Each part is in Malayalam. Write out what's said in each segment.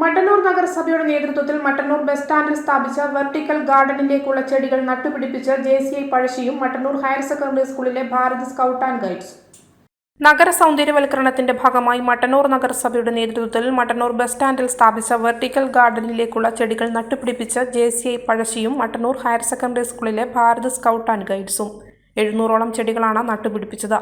മട്ടന്നൂർ നഗരസഭയുടെ നേതൃത്വത്തിൽ മട്ടന്നൂർ ബസ് സ്റ്റാൻഡിൽ സ്ഥാപിച്ച വെർട്ടിക്കൽ ഗാർഡനിലേക്കുള്ള ചെടികൾ നട്ടുപിടിപ്പിച്ച് ജെ സി ഐ പഴശ്ശിയും മട്ടന്നൂർ ഹയർ സെക്കൻഡറി സ്കൂളിലെ ഭാരത് സ്കൗട്ട് ആൻഡ് ഗൈഡ്സ്. നഗര സൗന്ദര്യവൽക്കരണത്തിന്റെ ഭാഗമായി മട്ടന്നൂർ നഗരസഭയുടെ നേതൃത്വത്തിൽ മട്ടന്നൂർ ബസ് സ്റ്റാൻഡിൽ സ്ഥാപിച്ച വെർട്ടിക്കൽ ഗാർഡനിലേക്കുള്ള ചെടികൾ നട്ടുപിടിപ്പിച്ച് ജെ സി ഐ പഴശ്ശിയും മട്ടന്നൂർ ഹയർ സെക്കൻഡറി സ്കൂളിലെ ഭാരത് സ്കൗട്ട് ആൻഡ് ഗൈഡ്സും എഴുന്നൂറോളം ചെടികളാണ് നട്ടുപിടിപ്പിച്ചത്.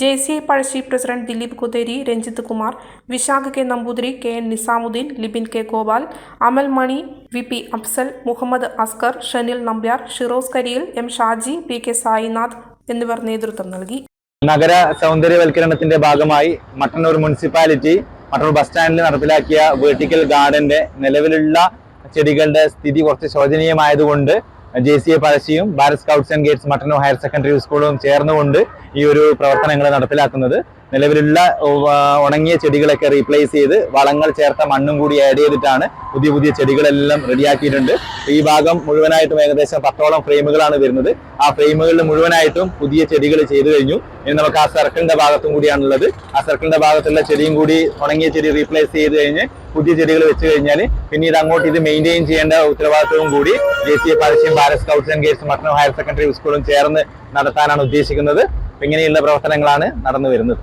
J C I Pazhassi president Dileep Kutheri Ranjith Kumar Vishakh K Namboothiri K N Nizamuddin Libin K Gopal Amal Mani V P Afsal Muhammad Askar Shanil Nambiar Shiroz Kariyil M Shaji P K Sainath എന്നിവർ നേതൃത്വം നൽകി. നഗര സൗന്ദര്യവൽക്കരണത്തിന്റെ ഭാഗമായി മട്ടന്നൂർ മുനിസിപ്പാലിറ്റി മട്ടന്നൂർ ബസ് സ്റ്റാൻഡിൽ നടപ്പിലാക്കിയ വെർട്ടിക്കൽ ഗാർഡന്റെ നിലവിലുള്ള ചെടികളുടെ സ്ഥിതി കുറച്ച് ശോചനീയമായതുകൊണ്ട് J C A പഴശ്ശിയും Bharat scouts and guides Mattannur higher secondary സ്കൂളും ചേർന്നുകൊണ്ട് ഈ ഒരു പ്രവർത്തനങ്ങൾ നടപ്പിലാക്കുന്നത്. നിലവിലുള്ള ഉണങ്ങിയ ചെടികളൊക്കെ റീപ്ലേസ് ചെയ്ത് വളങ്ങൾ ചേർത്ത മണ്ണും കൂടി ആഡ് ചെയ്തിട്ടാണ് പുതിയ പുതിയ ചെടികളെല്ലാം റെഡിയാക്കിയിട്ടുണ്ട് ഈ ഭാഗം മുഴുവനായിട്ടും ഏകദേശം പത്തോളം ഫ്രെയിമുകളാണ് വരുന്നത്. ആ ഫ്രെയിമുകളിൽ മുഴുവനായിട്ടും പുതിയ ചെടികൾ ചെയ്തു കഴിഞ്ഞു. ഇനി നമുക്ക് ആ സർക്കിളിന്റെ ഭാഗത്തും കൂടിയാണുള്ളത്. ആ സർക്കിളിന്റെ ഭാഗത്തുള്ള ചെടിയും കൂടി ഉണങ്ങിയ ചെടി റീപ്ലേസ് ചെയ്ത് കഴിഞ്ഞ് പുതിയ ചെടികൾ വെച്ച് കഴിഞ്ഞാൽ പിന്നീട് അങ്ങോട്ട് ഇത് മെയിന്റെയിൻ ചെയ്യേണ്ട ഉത്തരവാദിത്വവും കൂടി എ പരസ്യം Bharat scouts and guides Mattannur higher secondary സ്കൂളും ചേർന്ന് നടത്താനാണ് ഉദ്ദേശിക്കുന്നത്. ഇങ്ങനെയുള്ള പ്രവർത്തനങ്ങളാണ് നടന്നു വരുന്നത്.